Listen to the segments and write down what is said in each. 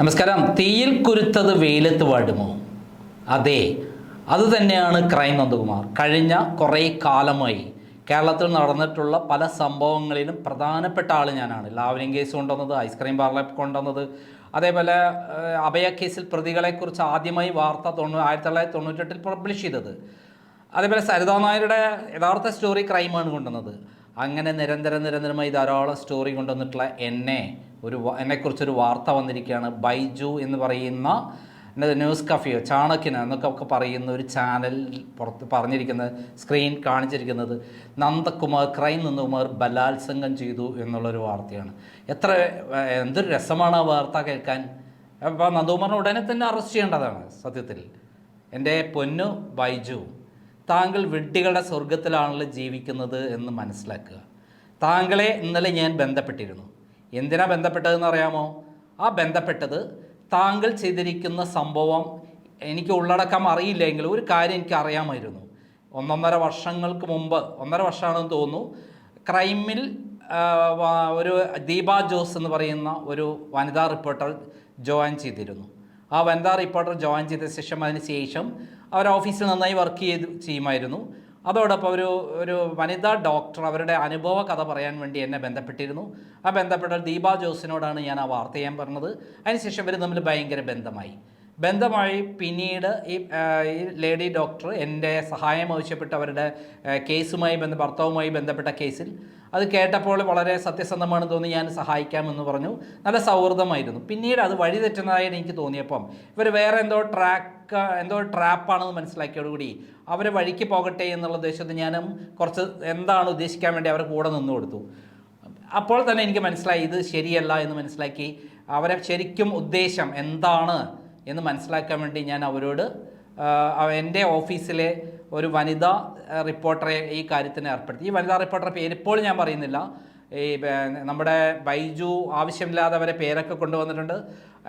നമസ്കാരം. തീയിൽ കുരുത്തത് വെയിലത്ത് വാടുമോ? അതെ അത് തന്നെയാണ് ക്രൈം നന്ദകുമാർ. കഴിഞ്ഞ കുറേ കാലമായി കേരളത്തിൽ നടന്നിട്ടുള്ള പല സംഭവങ്ങളിലും പ്രധാനപ്പെട്ട ആൾ ഞാനാണ്. ലാവലിംഗ് കേസ് കൊണ്ടുവന്നത് ഐസ്ക്രീം പാർലർ കൊണ്ടുവന്നത് അതേപോലെ അഭയ കേസിൽ പ്രതികളെക്കുറിച്ച് ആദ്യമായി വാർത്ത തൊണ്ണൂ ആയിരത്തി തൊള്ളായിരത്തി തൊണ്ണൂറ്റെട്ടിൽ പബ്ലിഷ് ചെയ്തത്. അതേപോലെ സരിതാ നായരുടെ യഥാർത്ഥ സ്റ്റോറി ക്രൈമാണ് കൊണ്ടുവന്നത്. അങ്ങനെ നിരന്തരം നിരന്തരമായി ധാരാളം സ്റ്റോറി കൊണ്ടുവന്നിട്ടുള്ള എന്നെ ഒരു എന്നെക്കുറിച്ചൊരു വാർത്ത വന്നിരിക്കുകയാണ്. ബൈജു എന്ന് പറയുന്ന ന്യൂസ് കഫിയോ ചാണക്യനോ എന്നൊക്കെ ഒക്കെ പറയുന്ന ഒരു ചാനൽ പുറത്ത് പറഞ്ഞിരിക്കുന്നത് സ്ക്രീൻ കാണിച്ചിരിക്കുന്നത്. നന്ദകുമാർ ക്രൈം നന്ദകുമാർ ബലാത്സംഗം ചെയ്തു എന്നുള്ളൊരു വാർത്തയാണ്. എത്ര എന്തൊരു രസമാണ് ആ വാർത്ത കേൾക്കാൻ. അപ്പോൾ നന്ദകുമാറിനെ ഉടനെ തന്നെ അറസ്റ്റ് ചെയ്യേണ്ടതാണ് സത്യത്തിൽ. എന്റെ പൊന്നു ബൈജു. താങ്കൾ വിഡ്ഢികളുടെ സ്വർഗത്തിലാണല്ലോ ജീവിക്കുന്നത് എന്ന് മനസ്സിലാക്കുക. താങ്കളെ ഇന്നലെ ഞാൻ ബന്ധപ്പെട്ടിരുന്നു. എന്തിനാ ബന്ധപ്പെട്ടതെന്ന് അറിയാമോ? ആ ബന്ധപ്പെട്ടത് താങ്കൾ ചെയ്തിരിക്കുന്ന സംഭവം എനിക്ക് ഉള്ളടക്കം അറിയില്ലെങ്കിൽ ഒരു കാര്യം എനിക്ക് അറിയാമായിരുന്നു. ഒന്നൊന്നര വർഷങ്ങൾക്ക് മുമ്പ് ഒന്നര വർഷമാണെന്ന് തോന്നുന്നു ക്രൈമിൽ ഒരു ദീപ ജോസ് എന്ന് പറയുന്ന ഒരു വനിതാ റിപ്പോർട്ടർ ജോയിൻ ചെയ്തിരുന്നു. ആ വനിതാ റിപ്പോർട്ടർ ജോയിൻ ചെയ്ത ശേഷം അതിന് ശേഷം അവർ ഓഫീസിൽ നന്നായി വർക്ക് ചെയ്ത് ചെയ്യുമായിരുന്നു. അതോടൊപ്പം ഒരു ഒരു വനിതാ ഡോക്ടർ അവരുടെ അനുഭവ കഥ പറയാൻ വേണ്ടി എന്നെ ബന്ധപ്പെട്ടിരുന്നു. ആ ബന്ധപ്പെട്ട ദീപ ജോസിനോടാണ് ഞാൻ ആ വാർത്ത ചെയ്യാൻ പറഞ്ഞത്. അതിനുശേഷം ഇവർ തമ്മിൽ ഭയങ്കര ബന്ധമായി. ബന്ധമായി പിന്നീട് ഈ ലേഡി ഡോക്ടർ എന്റെ സഹായം ആവശ്യപ്പെട്ടവരുടെ കേസുമായി ബന്ധ ഭർത്താവുമായി ബന്ധപ്പെട്ട കേസിൽ അത് കേട്ടപ്പോൾ വളരെ സത്യസന്ധമാണെന്ന് തോന്നി ഞാൻ സഹായിക്കാമെന്ന് പറഞ്ഞു. നല്ല സൗഹൃദമായിരുന്നു. പിന്നീട് അത് വഴി തെറ്റുന്നതായി എനിക്ക് തോന്നിയപ്പം ഇവർ വേറെ എന്തോ ട്രാക്ക് എന്തോ ട്രാപ്പാണെന്ന് മനസ്സിലാക്കിയോടുകൂടി അവരെ വഴിക്ക് പോകട്ടെ എന്നുള്ള ഉദ്ദേശത്തിൽ ഞാനും കുറച്ച് എന്താണ് ഉദ്ദേശിക്കാൻ വേണ്ടി അവരെ കൂടെ നിന്നു കൊടുത്തു. അപ്പോൾ തന്നെ എനിക്ക് മനസ്സിലായി ഇത് ശരിയല്ല എന്ന് മനസ്സിലാക്കി അവരെ ശരിക്കും ഉദ്ദേശം എന്താണ് എന്ന് മനസ്സിലാക്കാൻ വേണ്ടി ഞാൻ അവരോട് എന്റെ ഓഫീസിലെ ഒരു വനിതാ റിപ്പോർട്ടറെ ഈ കാര്യത്തിന് ഏർപ്പെടുത്തി. ഈ വനിതാ റിപ്പോർട്ടറെ പേര് ഇപ്പോൾ ഞാൻ പറയുന്നില്ല. ഈ നമ്മുടെ ബൈജു ആവശ്യമില്ലാതെ അവരെ പേരൊക്കെ കൊണ്ടുവന്നിട്ടുണ്ട്.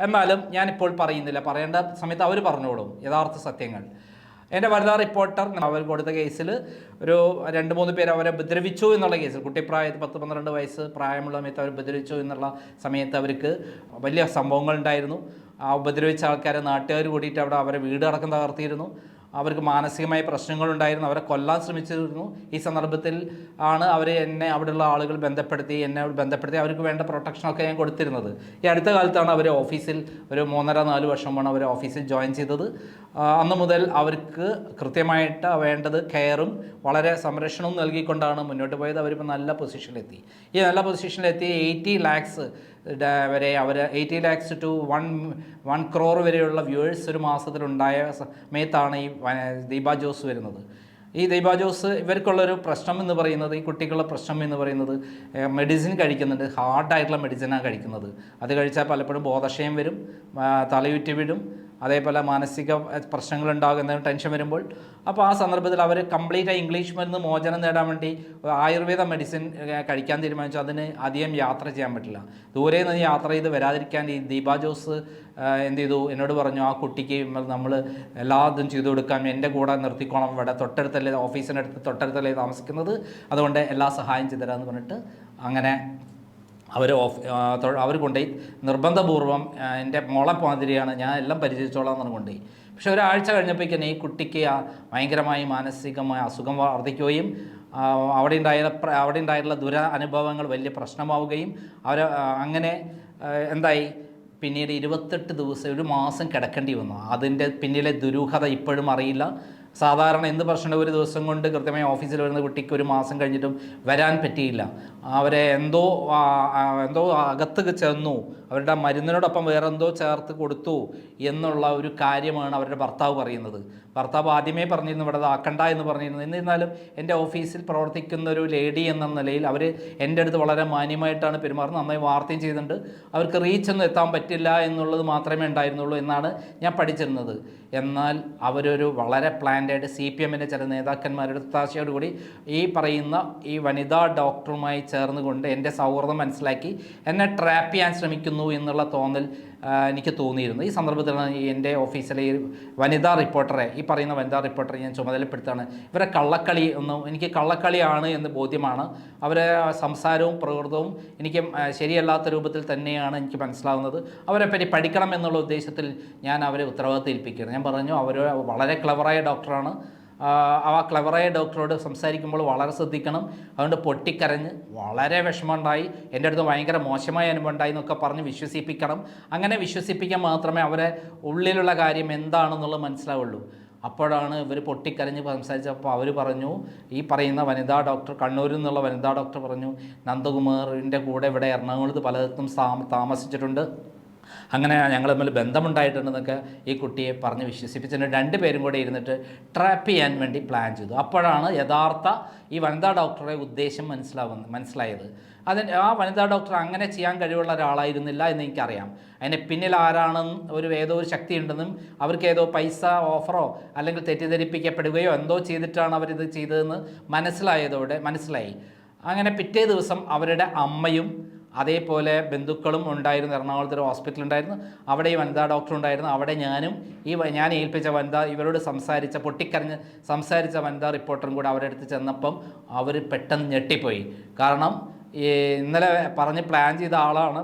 എന്നാലും ഞാനിപ്പോൾ പറയുന്നില്ല. പറയേണ്ട സമയത്ത് അവർ പറഞ്ഞോളും യഥാർത്ഥ സത്യങ്ങൾ. എന്റെ വനിതാ റിപ്പോർട്ടർ അവർ കൊടുത്ത കേസിൽ ഒരു രണ്ട് മൂന്ന് പേര് അവരെ ഉപദ്രവിച്ചു എന്നുള്ള കേസിൽ. കുട്ടിപ്രായത്തിൽ പത്ത് പന്ത്രണ്ട് വയസ്സ് പ്രായമുള്ള സമയത്ത് അവർ ഉപദ്രവിച്ചു എന്നുള്ള സമയത്ത് അവർക്ക് വലിയ സംഭവങ്ങൾ ഉണ്ടായിരുന്നു ആ ഉപദ്രവിച്ച ആൾക്കാരെ നാട്ടുകാർ കൂടിയിട്ട് അവിടെ അവരെ വീട് അടക്കം തകർത്തിയിരുന്നു. അവർക്ക് മാനസികമായ പ്രശ്നങ്ങളുണ്ടായിരുന്നു അവരെ കൊല്ലാൻ ശ്രമിച്ചിരുന്നു. ഈ സന്ദർഭത്തിൽ ആണ് അവർ എന്നെ അവിടെയുള്ള ആളുകൾ ബന്ധപ്പെടുത്തി എന്നെ ബന്ധപ്പെടുത്തി അവർക്ക് വേണ്ട പ്രൊട്ടക്ഷനൊക്കെ ഞാൻ കൊടുത്തിരുന്നത്. ഈ അടുത്ത കാലത്താണ് അവർ ഓഫീസിൽ ഒരു മൂന്നര നാല് വർഷമാണ് അവർ ഓഫീസിൽ ജോയിൻ ചെയ്തത്. അന്ന് മുതൽ അവർക്ക് കൃത്യമായിട്ട് വേണ്ടത് കെയറും വളരെ സംരക്ഷണവും നൽകിക്കൊണ്ടാണ് മുന്നോട്ട് പോയത്. അവരിപ്പോൾ നല്ല പൊസിഷനിലെത്തി ഈ നല്ല പൊസിഷനിലെത്തി എയ്റ്റി ലാക്സ് വരെ അവർ eighty lakhs to one one crore വരെയുള്ള വ്യൂവേഴ്സ് ഒരു മാസത്തിലുണ്ടായ സമയത്താണ് ഈ ദീപാ ജോസ് വരുന്നത്. ഈ ദീപ ജോസ് ഇവർക്കുള്ളൊരു പ്രശ്നം എന്ന് പറയുന്നത് ഈ കുട്ടികളുടെ പ്രശ്നം എന്ന് പറയുന്നത് മെഡിസിൻ കഴിക്കുന്നുണ്ട്. ഹാർഡായിട്ടുള്ള മെഡിസിനാണ് കഴിക്കുന്നത്. അത് കഴിച്ചാൽ പലപ്പോഴും ബോധക്ഷയം വരും തലയുറ്റി വിടും അതേപോലെ മാനസിക പ്രശ്നങ്ങൾ ഉണ്ടാകുന്ന ടെൻഷൻ വരുമ്പോൾ. അപ്പോൾ ആ സന്ദർഭത്തിൽ അവർ കംപ്ലീറ്റ് ആയി ഇംഗ്ലീഷ് മരുന്ന് മോചനം നേടാൻ വേണ്ടി ആയുർവേദ മെഡിസിൻ കഴിക്കാൻ തീരുമാനിച്ചു. അതിന് അധികം യാത്ര ചെയ്യാൻ പറ്റില്ല. ദൂരെ നിന്ന് യാത്ര ചെയ്ത് വരാതിരിക്കാൻ ഈ ദീപ ജോസ് എന്ത് ചെയ്തു? എന്നോട് പറഞ്ഞു ആ കുട്ടിക്ക് നമ്മൾ എല്ലാ ഇതും ചെയ്തു കൊടുക്കാം. എന്റെ കൂടെ നിർത്തിക്കോണം. ഇവിടെ തൊട്ടടുത്തല്ലേ ഓഫീസിനടുത്ത് തൊട്ടടുത്തല്ലേ താമസിക്കുന്നത്. അതുകൊണ്ട് എല്ലാ സഹായം ചെയ്തു തരാമെന്ന് പറഞ്ഞിട്ട് അങ്ങനെ അവർ ഓഫ് അവർ കൊണ്ടുപോയി. നിർബന്ധപൂർവം എന്റെ മോളെ മാതിരിയാണ് ഞാൻ എല്ലാം പരിചയിച്ചോളാം എന്ന് കൊണ്ടുപോയി. പക്ഷേ ഒരാഴ്ച കഴിഞ്ഞപ്പോഴേക്കും ഈ കുട്ടിക്ക് ഭയങ്കരമായി മാനസികമായ അസുഖം വർദ്ധിക്കുകയും അവിടെ ഉണ്ടായ അവിടെ ഉണ്ടായിട്ടുള്ള ദുര അനുഭവങ്ങൾ വലിയ പ്രശ്നമാവുകയും അവർ അങ്ങനെ എന്തായി? പിന്നീട് ഇരുപത്തെട്ട് ദിവസം ഒരു മാസം കിടക്കേണ്ടി വന്നു. അതിന്റെ പിന്നിലെ ദുരൂഹത ഇപ്പോഴും അറിയില്ല. സാധാരണ എന്ത് പ്രശ്നം ഒരു ദിവസം കൊണ്ട് കൃത്യമായി ഓഫീസിൽ വരുന്ന കുട്ടിക്ക് ഒരു മാസം കഴിഞ്ഞിട്ടും വരാൻ പറ്റിയില്ല. അവരെ എന്തോ എന്തോ അകത്ത് ചെന്നു. അവരുടെ മരുന്നിനോടൊപ്പം വേറെന്തോ ചേർത്ത് കൊടുത്തു എന്നുള്ള ഒരു കാര്യമാണ് അവരുടെ ഭർത്താവ് പറയുന്നത്. ഭർത്താവ് ആദ്യമേ പറഞ്ഞിരുന്നു ഇവിടെ ആക്കണ്ട എന്ന് പറഞ്ഞിരുന്നു. എന്നിരുന്നാലും എന്റെ ഓഫീസിൽ പ്രവർത്തിക്കുന്ന ഒരു ലേഡി എന്ന നിലയിൽ അവർ എന്റെ അടുത്ത് വളരെ മാന്യമായിട്ടാണ് പെരുമാറുന്നത്. നന്നായി വാർത്തയും ചെയ്തിട്ടുണ്ട്. അവർക്ക് റീച്ച് ഒന്നും എത്താൻ പറ്റില്ല എന്നുള്ളത് മാത്രമേ ഉണ്ടായിരുന്നുള്ളൂ എന്നാണ് ഞാൻ പഠിച്ചിരുന്നത്. എന്നാൽ അവരൊരു വളരെ പ്ലാൻഡായിട്ട് സി പി എമ്മിന്റെ ചില നേതാക്കന്മാരുടെ ഒത്താശയോടുകൂടി ഈ പറയുന്ന ഈ വനിതാ ഡോക്ടറുമായി ചേർന്നുകൊണ്ട് എന്റെ സൗഹൃദം മനസ്സിലാക്കി എന്നെ ട്രാപ്പ് ചെയ്യാൻ ശ്രമിക്കുന്നു എന്നുള്ള തോന്നൽ എനിക്ക് തോന്നിയിരുന്നു. ഈ സന്ദർഭത്തിലാണ് എന്റെ ഓഫീസിലെ ഈ വനിതാ റിപ്പോർട്ടറെ ഈ പറയുന്ന വനിതാ റിപ്പോർട്ടറെ ഞാൻ ചുമതലപ്പെടുത്താണ്. ഇവരെ കള്ളക്കളി ഒന്നും എനിക്ക് കള്ളക്കളിയാണ് എന്ന് ബോധ്യമാണ്. അവരെ സംസാരവും പ്രകൃതവും എനിക്ക് ശരിയല്ലാത്ത രൂപത്തിൽ തന്നെയാണ് എനിക്ക് മനസ്സിലാവുന്നത്. അവരെപ്പറ്റി പഠിക്കണം എന്നുള്ള ഉദ്ദേശത്തിൽ ഞാൻ അവരെ ഉത്തരവാദിത്തം ഏൽപ്പിക്കുകയാണ്. ഞാൻ പറഞ്ഞു അവർ വളരെ ക്ലവറായ ഡോക്ടറാണ് ആ ക്ലവറായ ഡോക്ടറോട് സംസാരിക്കുമ്പോൾ വളരെ ശ്രദ്ധിക്കണം. അതുകൊണ്ട് പൊട്ടിക്കരഞ്ഞ് വളരെ വിഷമമുണ്ടായി. എന്റെ അടുത്ത് ഭയങ്കര മോശമായ അനുഭവം ഉണ്ടായി എന്നൊക്കെ പറഞ്ഞ് വിശ്വസിപ്പിക്കണം. അങ്ങനെ വിശ്വസിപ്പിക്കാൻ മാത്രമേ അവരെ ഉള്ളിലുള്ള കാര്യം എന്താണെന്നുള്ളത് മനസ്സിലാവുള്ളൂ. അപ്പോഴാണ് ഇവർ പൊട്ടിക്കരഞ്ഞ് സംസാരിച്ചപ്പോൾ അവർ പറഞ്ഞു ഈ പറയുന്ന വനിതാ ഡോക്ടർ കണ്ണൂരിൽ നിന്നുള്ള വനിതാ ഡോക്ടർ പറഞ്ഞു നന്ദകുമാറിന്റെ കൂടെ ഇവിടെ എറണാകുളത്ത് പലതും താമസിച്ചിട്ടുണ്ട്. അങ്ങനെ ഞങ്ങൾ തമ്മിൽ ബന്ധമുണ്ടായിട്ടുണ്ടെന്നൊക്കെ ഈ കുട്ടിയെ പറഞ്ഞ് വിശ്വസിപ്പിച്ചിട്ട് രണ്ടുപേരും കൂടെ ഇരുന്നിട്ട് ട്രാപ്പ് ചെയ്യാൻ വേണ്ടി പ്ലാൻ ചെയ്തു. അപ്പോഴാണ് യഥാർത്ഥ ഈ വനിതാ ഡോക്ടറെ ഉദ്ദേശം മനസ്സിലാവുന്നത് മനസ്സിലായത്. അതിന് ആ വനിതാ ഡോക്ടർ അങ്ങനെ ചെയ്യാൻ കഴിവുള്ള ഒരാളായിരുന്നില്ല എന്ന് എനിക്കറിയാം. അതിന് പിന്നിൽ ആരാണെന്ന് ഒരു ഏതോ ഒരു ശക്തി ഉണ്ടെന്നും അവർക്ക് ഏതോ പൈസ ഓഫറോ അല്ലെങ്കിൽ തെറ്റിദ്ധരിപ്പിക്കപ്പെടുകയോ എന്തോ ചെയ്തിട്ടാണ് അവരിത് ചെയ്തതെന്ന് മനസ്സിലായതോടെ മനസ്സിലായി. അങ്ങനെ പിറ്റേ ദിവസം അവരുടെ അമ്മയും അതേപോലെ ബന്ധുക്കളും ഉണ്ടായിരുന്നു. എറണാകുളത്ത് ഒരു ഹോസ്പിറ്റൽ ഉണ്ടായിരുന്നു. അവിടെ ഈ വനിതാ ഡോക്ടർ ഉണ്ടായിരുന്നു. അവിടെ ഞാനും ഈ ഞാൻ ഏൽപ്പിച്ച വനിത ഇവരോട് സംസാരിച്ച പൊട്ടിക്കരഞ്ഞ് സംസാരിച്ച വനിതാ റിപ്പോർട്ടറും കൂടെ അവരുടെ അടുത്ത് ചെന്നപ്പം അവർ പെട്ടെന്ന് ഞെട്ടിപ്പോയി. കാരണം ഇന്നലെ പറഞ്ഞ് പ്ലാൻ ചെയ്ത ആളാണ്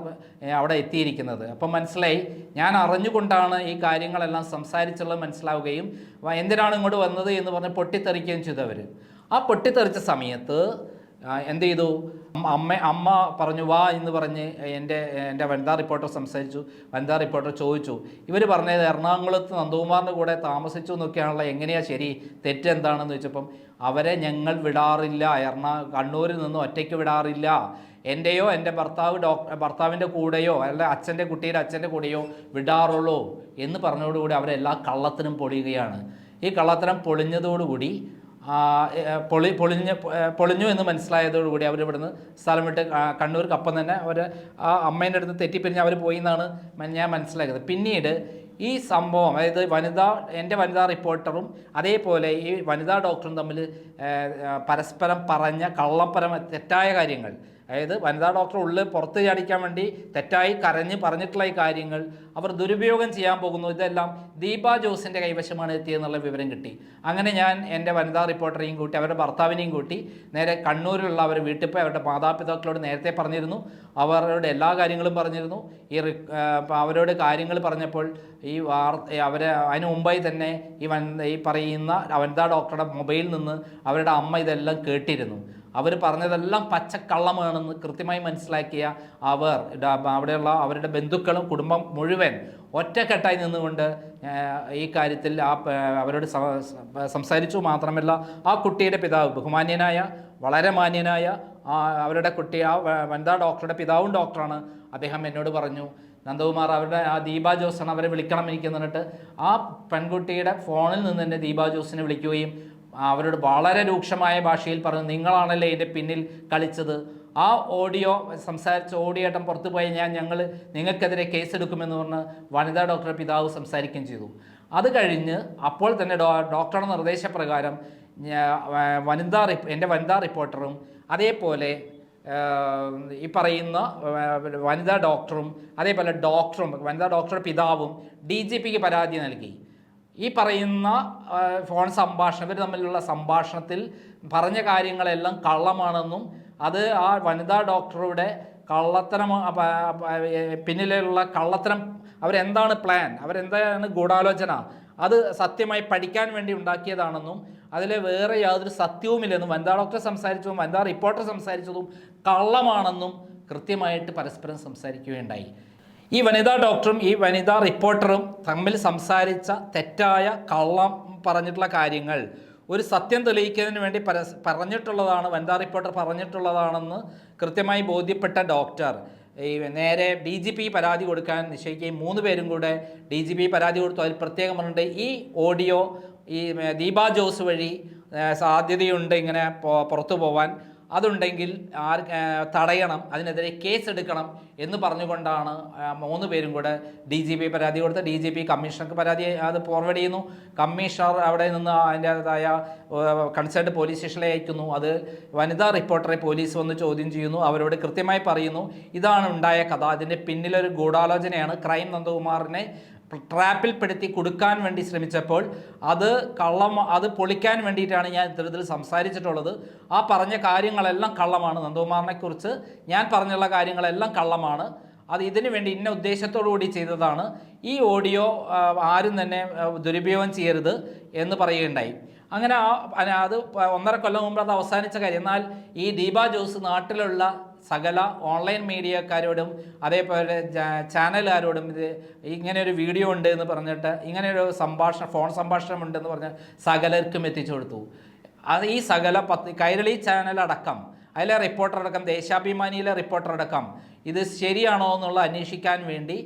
അവിടെ എത്തിയിരിക്കുന്നത്. അപ്പം മനസ്സിലായി ഞാൻ അറിഞ്ഞുകൊണ്ടാണ് ഈ കാര്യങ്ങളെല്ലാം സംസാരിച്ചുള്ളത് മനസ്സിലാവുകയും എന്തിനാണ് ഇങ്ങോട്ട് വന്നത് എന്ന് പറഞ്ഞ് പൊട്ടിത്തെറിക്കുകയും ചെയ്തവർ ആ പൊട്ടിത്തെറിച്ച സമയത്ത് എന്ത് ചെയ്തു അമ്മ- അമ്മ പറഞ്ഞു വാ എന്ന് പറഞ്ഞ് എന്റെ എന്റെ വനിതാ റിപ്പോർട്ടർ സംസാരിച്ചു. വനിതാ റിപ്പോർട്ടർ ചോദിച്ചു ഇവർ പറഞ്ഞത് എറണാകുളത്ത് നന്ദകുമാറിന്റെ കൂടെ താമസിച്ചു എന്നൊക്കെയാണല്ലോ എങ്ങനെയാണ് ശരി? തെറ്റെന്താണെന്ന് ചോദിച്ചപ്പം അവരെ ഞങ്ങൾ വിടാറില്ല എറണാ കണ്ണൂരിൽ നിന്നും ഒറ്റയ്ക്ക് വിടാറില്ല. എന്റെയോ എന്റെ ഭർത്താവ് ഡോക്ടർ ഭർത്താവിന്റെ കൂടെയോ അല്ല അച്ഛന്റെ കുട്ടിയുടെ അച്ഛന്റെ കൂടെയോ വിടാറുള്ളൂ എന്ന് പറഞ്ഞതോടുകൂടി അവരെല്ലാ കള്ളത്തിനും പൊളിയുകയാണ്. ഈ കള്ളത്തരം പൊളിഞ്ഞതോടുകൂടി പൊളി പൊളിഞ്ഞ് പൊളിഞ്ഞു എന്ന് മനസ്സിലായതോടുകൂടി അവർ ഇവിടുന്ന് സ്ഥലം വിട്ട് കണ്ണൂർ അപ്പം തന്നെ അവർ ആ അമ്മേന്റെ അടുത്ത് തെറ്റിപ്പിരിഞ്ഞ് അവർ പോയി എന്നാണ് ഞാൻ മനസ്സിലാക്കിയത്. പിന്നീട് ഈ സംഭവം അതായത് വനിതാ എന്റെ വനിതാ റിപ്പോർട്ടറും അതേപോലെ ഈ വനിതാ ഡോക്ടറും തമ്മിൽ പരസ്പരം പറഞ്ഞ കള്ളപ്പരം തെറ്റായ കാര്യങ്ങൾ അതായത് വനിതാ ഡോക്ടർ ഉള്ളിൽ പുറത്ത് ചാടിക്കാൻ വേണ്ടി തെറ്റായി കരഞ്ഞ് പറഞ്ഞിട്ടുള്ള ഈ കാര്യങ്ങൾ അവർ ദുരുപയോഗം ചെയ്യാൻ പോകുന്നു. ഇതെല്ലാം ദീപ ജോസിന്റെ കൈവശമാണ് എത്തിയെന്നുള്ള വിവരം കിട്ടി. അങ്ങനെ ഞാൻ എന്റെ വനിതാ റിപ്പോർട്ടറെയും കൂട്ടി അവരുടെ ഭർത്താവിനെയും കൂട്ടി നേരെ കണ്ണൂരിലുള്ള അവരുടെ വീട്ടിൽ പോയി അവരുടെ മാതാപിതാക്കളോട് നേരത്തെ പറഞ്ഞിരുന്നു. അവരുടെ എല്ലാ കാര്യങ്ങളും പറഞ്ഞിരുന്നു. ഈ അവരോട് കാര്യങ്ങൾ പറഞ്ഞപ്പോൾ ഈ വാർത്ത അവരെ അതിന് മുമ്പായി തന്നെ ഈ വനിത ഈ പറയുന്ന വനിതാ ഡോക്ടറുടെ മൊബൈലിൽ നിന്ന് അവരുടെ അമ്മ ഇതെല്ലാം കേട്ടിരുന്നു. അവർ പറഞ്ഞതെല്ലാം പച്ചക്കള്ളമാണെന്ന് കൃത്യമായി മനസ്സിലാക്കിയ അവർ അവിടെയുള്ള അവരുടെ ബന്ധുക്കളും കുടുംബം മുഴുവൻ ഒറ്റക്കെട്ടായി നിന്നുകൊണ്ട് ഈ കാര്യത്തിൽ ആ അവരോട് സംസാരിച്ചു. മാത്രമല്ല ആ കുട്ടിയുടെ പിതാവ് ബഹുമാന്യനായ വളരെ മാന്യനായ അവരുടെ കുട്ടി ആ വനിതാ ഡോക്ടറുടെ പിതാവും ഡോക്ടറാണ്. അദ്ദേഹം എന്നോട് പറഞ്ഞു നന്ദകുമാർ അവരുടെ ആ ദീപ ജോസാണ് അവരെ വിളിക്കണം എനിക്ക് എന്നിട്ട് ആ പെൺകുട്ടിയുടെ ഫോണിൽ നിന്ന് തന്നെ ദീപ ജോസിനെ വിളിക്കുകയും അവരോട് വളരെ രൂക്ഷമായ ഭാഷയിൽ പറഞ്ഞു നിങ്ങളാണല്ലേ ഇതിന്റെ പിന്നിൽ കളിച്ചത്? ആ ഓഡിയോ സംസാരിച്ച ഓഡിയോട്ടം പുറത്തു പോയി ഞാൻ ഞങ്ങൾ നിങ്ങൾക്കെതിരെ കേസെടുക്കുമെന്ന് പറഞ്ഞ് വനിതാ ഡോക്ടറെ പിതാവ് സംസാരിക്കുകയും ചെയ്തു. അത് കഴിഞ്ഞ് അപ്പോൾ തന്നെ ഡോ ഡോക്ടറുടെ നിർദ്ദേശപ്രകാരം വനിതാ എന്റെ വനിതാ റിപ്പോർട്ടറും അതേപോലെ ഈ പറയുന്ന വനിതാ ഡോക്ടറും അതേപോലെ ഡോക്ടറും വനിതാ ഡോക്ടറുടെ പിതാവും ഡി ജി പിക്ക് പരാതി നൽകി. ഈ പറയുന്ന ഫോൺ സംഭാഷണം ഇവർ തമ്മിലുള്ള സംഭാഷണത്തിൽ പറഞ്ഞ കാര്യങ്ങളെല്ലാം കള്ളമാണെന്നും അത് ആ വനിതാ ഡോക്ടറുടെ കള്ളത്തരം പിന്നിലുള്ള കള്ളത്തരം അവരെന്താണ് പ്ലാൻ അവരെന്താണ് ഗൂഢാലോചന? അത് സത്യമായി പഠിക്കാൻ വേണ്ടി ഉണ്ടാക്കിയതാണെന്നും അതിൽ വേറെ യാതൊരു സത്യവുമില്ലെന്നും വനിതാ ഡോക്ടർ സംസാരിച്ചതും വനിതാ റിപ്പോർട്ടർ സംസാരിച്ചതും കള്ളമാണെന്നും കൃത്യമായിട്ട് പരസ്പരം സംസാരിക്കുകയുണ്ടായി. ഈ വനിതാ ഡോക്ടറും ഈ വനിതാ റിപ്പോർട്ടറും തമ്മിൽ സംസാരിച്ച തെറ്റായ കള്ളം പറഞ്ഞിട്ടുള്ള കാര്യങ്ങൾ ഒരു സത്യം തെളിയിക്കുന്നതിന് വേണ്ടി പറഞ്ഞിട്ടുള്ളതാണ് വനിതാ റിപ്പോർട്ടർ പറഞ്ഞിട്ടുള്ളതാണെന്ന് കൃത്യമായി ബോധ്യപ്പെട്ട ഡോക്ടർ. ഈ നേരെ ഡി ജി പി പരാതി കൊടുക്കാൻ നിശ്ചയിക്കുകയും മൂന്ന് പേരും കൂടെ ഡി ജി പി പരാതി കൊടുത്തു. അതിൽ പ്രത്യേകം പറഞ്ഞിട്ടുണ്ട് ഈ ഓഡിയോ ഈ ദീപ ജോസ് വഴി സാധ്യതയുണ്ട് ഇങ്ങനെ പുറത്തു പോവാൻ. അതുണ്ടെങ്കിൽ ആർ തടയണം അതിനെതിരെ കേസ് എടുക്കണം എന്ന് പറഞ്ഞുകൊണ്ടാണ് മൂന്ന് പേരും കൂടെ ഡി ജി പി പരാതി കൊടുത്ത് ഡി ജി പി കമ്മീഷണർക്ക് പരാതി അത് ഫോർവേഡ് ചെയ്യുന്നു. കമ്മീഷണർ അവിടെ നിന്ന് അതിന്റെതായ കൺസേൺഡ് പോലീസ് സ്റ്റേഷനിലെ അയക്കുന്നു. അത് വനിതാ റിപ്പോർട്ടറെ പോലീസ് വന്ന് ചോദ്യം ചെയ്യുന്നു. അവരോട് കൃത്യമായി പറയുന്നു. ഇതാണ് ഉണ്ടായ കഥ. അതിന്റെ പിന്നിലൊരു ഗൂഢാലോചനയാണ്. ക്രൈം നന്ദകുമാറിനെ ട്രാപ്പിൽപ്പെടുത്തി കൊടുക്കാൻ വേണ്ടി ശ്രമിച്ചപ്പോൾ അത് കള്ളം അത് പൊളിക്കാൻ വേണ്ടിയിട്ടാണ് ഞാൻ ഇത്തരത്തിൽ സംസാരിച്ചിട്ടുള്ളത്. ആ പറഞ്ഞ കാര്യങ്ങളെല്ലാം കള്ളമാണ്. നന്ദകുമാറിനെക്കുറിച്ച് ഞാൻ പറഞ്ഞുള്ള കാര്യങ്ങളെല്ലാം കള്ളമാണ്. അത് ഇതിനു വേണ്ടി ഇന്ന ഉദ്ദേശത്തോടു കൂടി ചെയ്തതാണ്. ഈ ഓഡിയോ ആരും തന്നെ ദുരുപയോഗം ചെയ്യരുത് എന്ന് പറയുകയുണ്ടായി. അങ്ങനെ അത് ഒന്നര കൊല്ലം മുമ്പ് അത് അവസാനിച്ച കാര്യം. എന്നാൽ ഈ ദീപ ജോസ് നാട്ടിലുള്ള സകല ഓൺലൈൻ മീഡിയക്കാരോടും അതേപോലെ ചാനലുകാരോടും ഇത് ഇങ്ങനെ ഒരു വീഡിയോ ഉണ്ട് എന്ന് പറഞ്ഞിട്ട് ഇങ്ങനെ ഒരു സംഭാഷണം ഫോൺ സംഭാഷണം ഉണ്ടെന്ന് പറഞ്ഞ് സകലർക്കും എത്തിച്ചു കൊടുത്തു. അത് ഈ സകല പത്ത് കൈരളി ചാനലടക്കം അതിലെ റിപ്പോർട്ടർ അടക്കം ദേശാഭിമാനിയിലെ റിപ്പോർട്ടർ അടക്കം ഇത് ശരിയാണോ എന്നുള്ള അന്വേഷിക്കാൻ വേണ്ടി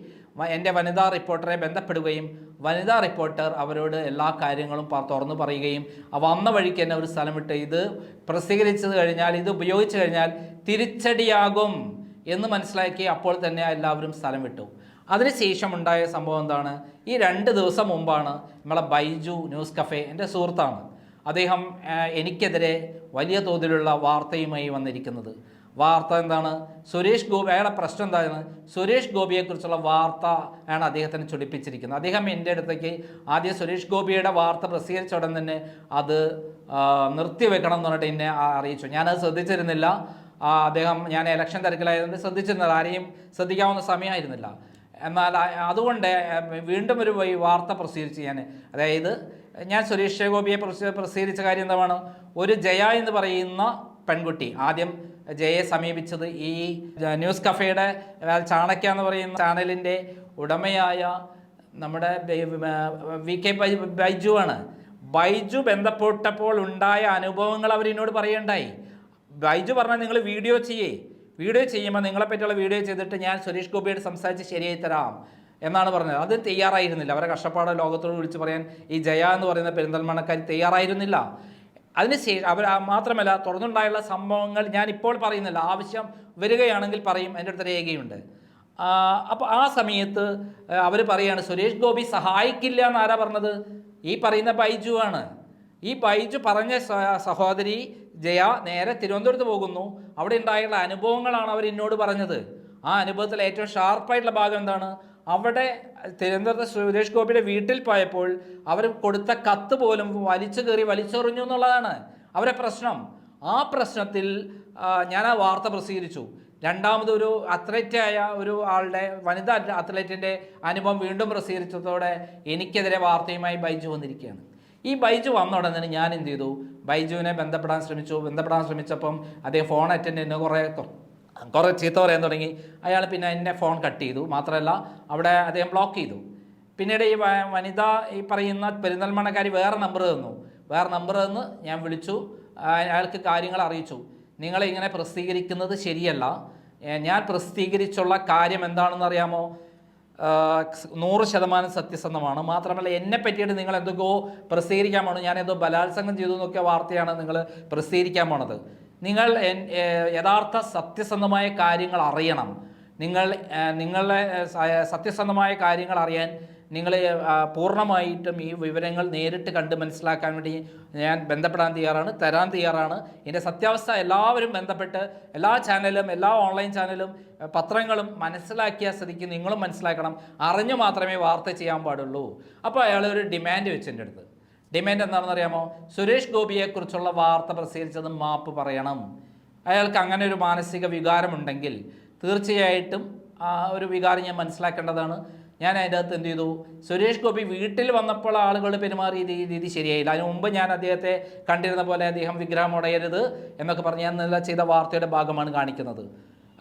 എന്റെ വനിതാ റിപ്പോർട്ടറെ ബന്ധപ്പെടുകയും വനിതാ റിപ്പോർട്ടർ അവരോട് എല്ലാ കാര്യങ്ങളും തുറന്നു പറയുകയും വന്ന വഴിക്ക് തന്നെ ഒരു സ്ഥലം വിട്ട് ഇത് പ്രസിദ്ധീകരിച്ചത് കഴിഞ്ഞാൽ ഇത് ഉപയോഗിച്ചു കഴിഞ്ഞാൽ തിരിച്ചടിയാകും എന്ന് മനസ്സിലാക്കി അപ്പോൾ തന്നെ എല്ലാവരും സ്ഥലം വിട്ടു. അതിനുശേഷം ഉണ്ടായ സംഭവം എന്താണ്? ഈ രണ്ട് ദിവസം മുമ്പാണ് നമ്മളെ ബൈജു ന്യൂസ് കഫേ എന്റെ സുഹൃത്താണ്. അദ്ദേഹം എനിക്കെതിരെ വലിയ തോതിലുള്ള വാർത്തയുമായി വന്നിരിക്കുന്നത്. വാർത്ത എന്താണ്? സുരേഷ് ഗോപി അയാളുടെ പ്രശ്നം എന്താണ് സുരേഷ് ഗോപിയെക്കുറിച്ചുള്ള വാർത്ത ആണ് അദ്ദേഹത്തിന് ചൊടിപ്പിച്ചിരിക്കുന്നത്. അദ്ദേഹം എന്റെ അടുത്തേക്ക് ആദ്യം സുരേഷ് ഗോപിയുടെ വാർത്ത പ്രസിദ്ധീകരിച്ച ഉടൻ തന്നെ അത് നിർത്തിവെക്കണം എന്ന് പറഞ്ഞിട്ട് എന്നെ അറിയിച്ചു. ഞാനത് ശ്രദ്ധിച്ചിരുന്നില്ല. അദ്ദേഹം ഞാൻ ഇലക്ഷൻ തിരക്കിലായതുകൊണ്ട് ശ്രദ്ധിച്ചിരുന്നില്ല. ആരെയും ശ്രദ്ധിക്കാവുന്ന സമയമായിരുന്നില്ല. എന്നാൽ അതുകൊണ്ട് വീണ്ടും ഒരു വാർത്ത പ്രസിദ്ധീകരിച്ച് ഞാൻ അതായത് ഞാൻ സുരേഷ് ഗോപിയെ പ്രസിദ്ധീകരിച്ച കാര്യം എന്താണ് ഒരു ജയ എന്ന് പറയുന്ന പെൺകുട്ടി ആദ്യം ജയയെ സമീപിച്ചത് ഈ ന്യൂസ് കഫേയുടെ ചാണക്യ എന്ന് പറയുന്ന ചാനലിന്റെ ഉടമയായ നമ്മുടെ വി കെ ബൈജു ആണ്. ബൈജു ബന്ധപ്പെട്ടപ്പോൾ ഉണ്ടായ അനുഭവങ്ങൾ അവർ എന്നോട് പറയണ്ടായി. ബൈജു പറഞ്ഞാൽ നിങ്ങൾ വീഡിയോ ചെയ്യേ. വീഡിയോ ചെയ്യുമ്പോൾ നിങ്ങളെ പറ്റിയുള്ള വീഡിയോ ചെയ്തിട്ട് ഞാൻ സുരേഷ് ഗോപിയോട് സംസാരിച്ച് ശരിയായി തരാം എന്നാണ് പറഞ്ഞത്. അത് തയ്യാറായിരുന്നില്ല. അവരെ കഷ്ടപ്പാട് ലോകത്തോട് വിളിച്ച് പറയാൻ ഈ ജയ എന്ന് പറയുന്ന പെരിന്തൽമണ്ണക്കാരി തയ്യാറായിരുന്നില്ല. അതിനുശേഷം അവർ മാത്രമല്ല തുടർന്നുണ്ടായുള്ള സംഭവങ്ങൾ ഞാൻ ഇപ്പോൾ പറയുന്നില്ല ആവശ്യം വരികയാണെങ്കിൽ പറയും എന്റെ അടുത്ത് രേഖയുണ്ട്. അപ്പോൾ ആ സമയത്ത് അവർ പറയാണ് സുരേഷ് ഗോപി സഹായിക്കില്ല എന്ന് ആരാ പറഞ്ഞത്? ഈ പറയുന്ന ബൈജു ആണ്. ഈ ബൈജു പറഞ്ഞ സഹോദരി ജയ നേരെ തിരുവനന്തപുരത്ത് പോകുന്നു. അവിടെ ഉണ്ടായുള്ള അനുഭവങ്ങളാണ് അവർ എന്നോട് പറഞ്ഞത്. ആ അനുഭവത്തിൽ ഏറ്റവും ഷാർപ്പായിട്ടുള്ള ഭാഗം എന്താണ്? അവിടെ തിരുവനന്തപുരത്ത് സുരേഷ് ഗോപിയുടെ വീട്ടിൽ പോയപ്പോൾ അവർ കൊടുത്ത കത്ത് പോലും വലിച്ചു കയറി വലിച്ചെറിഞ്ഞു എന്നുള്ളതാണ് അവരെ പ്രശ്നം. ആ പ്രശ്നത്തിൽ ഞാൻ ആ വാർത്ത പ്രസിദ്ധീകരിച്ചു. രണ്ടാമത് ഒരു അത്ലറ്റായ ഒരു ആളുടെ വനിതാ അത്ലറ്റിന്റെ അനുഭവം വീണ്ടും പ്രസിദ്ധീകരിച്ചതോടെ എനിക്കെതിരെ വാർത്തയുമായി ബൈജു വന്നിരിക്കുകയാണ്. ഈ ബൈജു വന്ന ഉടനെ ഞാൻ എന്ത് ചെയ്തു? ബൈജുവിനെ ബന്ധപ്പെടാൻ ശ്രമിച്ചു. ബന്ധപ്പെടാൻ ശ്രമിച്ചപ്പം അദ്ദേഹം ഫോൺ അറ്റൻഡ് ചെയ്യുന്ന കുറേ കുറേ ചീത്ത പറയാൻ തുടങ്ങി. അയാൾ പിന്നെ എന്റെ ഫോൺ കട്ട് ചെയ്തു. മാത്രമല്ല അവിടെ അദ്ദേഹം ബ്ലോക്ക് ചെയ്തു. പിന്നീട് ഈ വനിത ഈ പറയുന്ന പെരിന്തൽമണ്ണക്കാരി വേറെ നമ്പർ തന്നു. വേറെ നമ്പർ തന്ന് ഞാൻ വിളിച്ചു. അയാൾക്ക് കാര്യങ്ങൾ അറിയിച്ചു. നിങ്ങളെ ഇങ്ങനെ പ്രസിദ്ധീകരിക്കുന്നത് ശരിയല്ല. ഞാൻ പ്രസിദ്ധീകരിച്ചുള്ള കാര്യം എന്താണെന്ന് അറിയാമോ? നൂറ് ശതമാനം സത്യസന്ധമാണ്. മാത്രമല്ല എന്നെ പറ്റിയിട്ട് നിങ്ങൾ എന്തൊക്കെയോ പ്രസിദ്ധീകരിക്കാൻ പോകണം ഞാൻ എന്തോ ബലാത്സംഗം ചെയ്തു എന്നൊക്കെ വാർത്തയാണ് നിങ്ങൾ പ്രസിദ്ധീകരിക്കാൻ പോണത്. നിങ്ങൾ യഥാർത്ഥ സത്യസന്ധമായ കാര്യങ്ങൾ അറിയണം. നിങ്ങൾ നിങ്ങളെ സത്യസന്ധമായ കാര്യങ്ങൾ അറിയാൻ നിങ്ങൾ പൂർണമായിട്ടും ഈ വിവരങ്ങൾ നേരിട്ട് കണ്ട് മനസ്സിലാക്കാൻ വേണ്ടി ഞാൻ ബന്ധപ്പെടാൻ തയ്യാറാണ് തരാൻ തയ്യാറാണ്. എന്റെ സത്യാവസ്ഥ എല്ലാവരും ബന്ധപ്പെട്ട് എല്ലാ ചാനലും എല്ലാ ഓൺലൈൻ ചാനലും പത്രങ്ങളും മനസ്സിലാക്കിയ സ്ഥിതിക്ക് നിങ്ങളും മനസ്സിലാക്കണം. അറിഞ്ഞു മാത്രമേ വാർത്ത ചെയ്യാൻ പാടുള്ളൂ. അപ്പോൾ അയാൾ ഒരു ഡിമാൻഡ് വെച്ച് എന്റെ അടുത്ത്. ഡിമാൻഡ് എന്താണെന്ന് അറിയാമോ സുരേഷ് ഗോപിയെക്കുറിച്ചുള്ള വാർത്ത പ്രസിദ്ധീകരിച്ചത് മാപ്പ് പറയണം. അയാൾക്ക് അങ്ങനെ ഒരു മാനസിക വികാരമുണ്ടെങ്കിൽ തീർച്ചയായിട്ടും ആ ഒരു വികാരം ഞാൻ മനസ്സിലാക്കേണ്ടതാണ്. ഞാൻ അതിന്റെ അകത്ത് എന്ത് ചെയ്തു? സുരേഷ് ഗോപി വീട്ടിൽ വന്നപ്പോൾ ആളുകൾ പെരുമാറിയ രീതി ശരിയായില്ല. അതിന് മുമ്പ് ഞാൻ അദ്ദേഹത്തെ കണ്ടിരുന്ന പോലെ അദ്ദേഹം വിഗ്രഹം ഉടയരുത് എന്നൊക്കെ പറഞ്ഞ് ഞാൻ നല്ല ചെയ്ത വാർത്തയുടെ ഭാഗമാണ് കാണിക്കുന്നത്.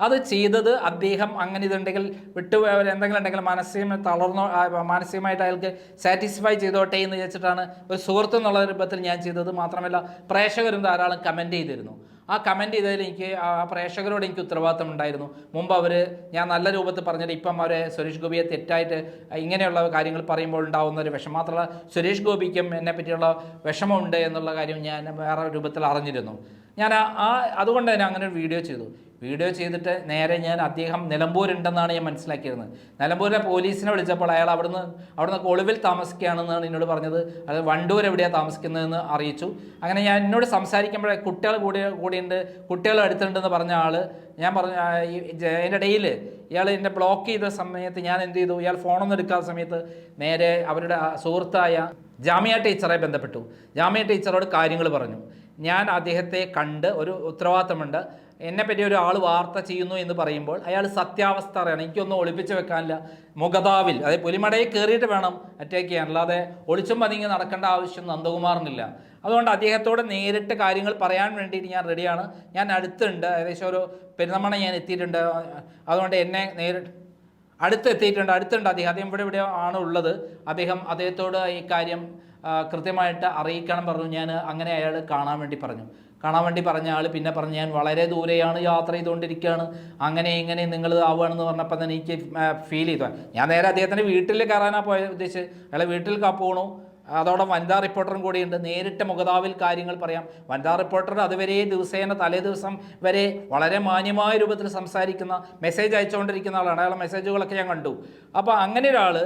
അത് ചെയ്തത് അദ്ദേഹം അങ്ങനെ ഇതുണ്ടെങ്കിൽ വിട്ടു എന്തെങ്കിലും ഉണ്ടെങ്കിൽ മാനസികമായി തളർന്നോ മാനസികമായിട്ട് അയാൾക്ക് സാറ്റിസ്ഫൈ ചെയ്തോട്ടെ എന്ന് വെച്ചിട്ടാണ് ഒരു സുഹൃത്ത് എന്നുള്ള രൂപത്തിൽ ഞാൻ ചെയ്തത്. മാത്രമല്ല പ്രേക്ഷകരും ധാരാളം കമന്റ് ചെയ്തിരുന്നു. ആ കമന്റ് ചെയ്തതിൽ എനിക്ക് ആ പ്രേക്ഷകരോട് എനിക്ക് ഉത്തരവാദിത്തം ഉണ്ടായിരുന്നു. മുമ്പ് അവർ ഞാൻ നല്ല രൂപത്തിൽ പറഞ്ഞിട്ട് ഇപ്പം അവരെ സുരേഷ് ഗോപിയെ തെറ്റായിട്ട് ഇങ്ങനെയുള്ള കാര്യങ്ങൾ പറയുമ്പോൾ ഉണ്ടാകുന്ന ഒരു വിഷമം. മാത്രമല്ല സുരേഷ് ഗോപിക്കും എന്നെ പറ്റിയുള്ള വിഷമമുണ്ട് എന്നുള്ള കാര്യം ഞാൻ വേറെ രൂപത്തിൽ അറിഞ്ഞിരുന്നു. ഞാൻ ആ അതുകൊണ്ട് തന്നെ അങ്ങനെ ഒരു വീഡിയോ ചെയ്തു. വീഡിയോ ചെയ്തിട്ട് നേരെ ഞാൻ അദ്ദേഹം നിലമ്പൂരുണ്ടെന്നാണ് ഞാൻ മനസ്സിലാക്കിയിരുന്നത്. നിലമ്പൂരിലെ പോലീസിനെ വിളിച്ചപ്പോൾ അയാൾ അവിടുന്ന് അവിടുന്ന് ഒളിവിൽ താമസിക്കുകയാണെന്നാണ് എന്നോട് പറഞ്ഞത്. അത് വണ്ടൂർ എവിടെയാണ് താമസിക്കുന്നതെന്ന് അറിയിച്ചു. അങ്ങനെ ഞാൻ എന്നോട് സംസാരിക്കുമ്പോഴേ കുട്ടികൾ കൂടി കൂടിയുണ്ട് കുട്ടികൾ അടുത്തുണ്ടെന്ന് പറഞ്ഞ ആൾ ഞാൻ പറഞ്ഞു അതിന്റെ ഇടയിൽ ഇയാൾ എന്നെ ബ്ലോക്ക് ചെയ്ത സമയത്ത് ഞാൻ എന്ത് ചെയ്തു? ഇയാൾ ഫോണൊന്നും എടുക്കാത്ത സമയത്ത് നേരെ അവരുടെ സുഹൃത്തായ ജാമ്യ ടീച്ചറെ ബന്ധപ്പെട്ടു. ജാമ്യ ടീച്ചറോട് കാര്യങ്ങൾ പറഞ്ഞു. ഞാൻ അദ്ദേഹത്തെ കണ്ട് ഒരു ഉത്തരവാദിത്തമുണ്ട്. എന്നെപ്പറ്റി ഒരു ആൾ വാർത്ത ചെയ്യുന്നു എന്ന് പറയുമ്പോൾ അയാൾ സത്യാവസ്ഥ അറിയണം. എനിക്കൊന്നും ഒളിപ്പിച്ച് വെക്കാനില്ല. മുഖതാവിൽ അതായത് പുലിമടയിൽ കയറിയിട്ട് വേണം അറ്റാക്ക് ചെയ്യാൻ. അല്ലാതെ ഒളിച്ചും പതിങ്ങി നടക്കേണ്ട ആവശ്യം നന്ദകുമാറിനില്ല. അതുകൊണ്ട് അദ്ദേഹത്തോട് നേരിട്ട് കാര്യങ്ങൾ പറയാൻ വേണ്ടിയിട്ട് ഞാൻ റെഡിയാണ്. ഞാൻ അടുത്തുണ്ട്. ഏകദേശം ഒരു പെരുന്നമണ ഞാൻ എത്തിയിട്ടുണ്ട്. അതുകൊണ്ട് എന്നെ നേരിട്ട് അടുത്ത് എത്തിയിട്ടുണ്ട്. അടുത്തുണ്ട് അദ്ദേഹം. അദ്ദേഹം ഇവിടെ ഇവിടെ ആണ് ഉള്ളത്. അദ്ദേഹം അദ്ദേഹത്തോട് ഈ കാര്യം കൃത്യമായിട്ട് അറിയിക്കണം പറഞ്ഞു. ഞാൻ അങ്ങനെ അയാൾ കാണാൻ വേണ്ടി പറഞ്ഞു. കാണാൻ വേണ്ടി പറഞ്ഞ ആൾ പിന്നെ പറഞ്ഞു ഞാൻ വളരെ ദൂരെയാണ് യാത്ര ചെയ്തുകൊണ്ടിരിക്കുകയാണ്. അങ്ങനെ ഇങ്ങനെ നിങ്ങൾ ആവുകയാണെന്ന് പറഞ്ഞപ്പോൾ തന്നെ എനിക്ക് ഫീൽ ചെയ്തു. ഞാൻ നേരെ അദ്ദേഹത്തിന്റെ വീട്ടിൽ കയറാനാണ് പോയ ഉദ്ദേശിച്ച് അയാളെ വീട്ടിൽ കപ്പോണു അതോടെ വനിതാ റിപ്പോർട്ടറും കൂടിയുണ്ട് നേരിട്ട് മുഖതാവിൽ കാര്യങ്ങൾ പറയാം. വനിതാ റിപ്പോർട്ടർ അതുവരെ ദിവസേന തലേ ദിവസം വരെ വളരെ മാന്യമായ രൂപത്തിൽ സംസാരിക്കുന്ന മെസ്സേജ് അയച്ചുകൊണ്ടിരിക്കുന്ന ആളാണ്. അയാളെ മെസ്സേജുകളൊക്കെ ഞാൻ കണ്ടു. അപ്പോൾ അങ്ങനെ ഒരാൾ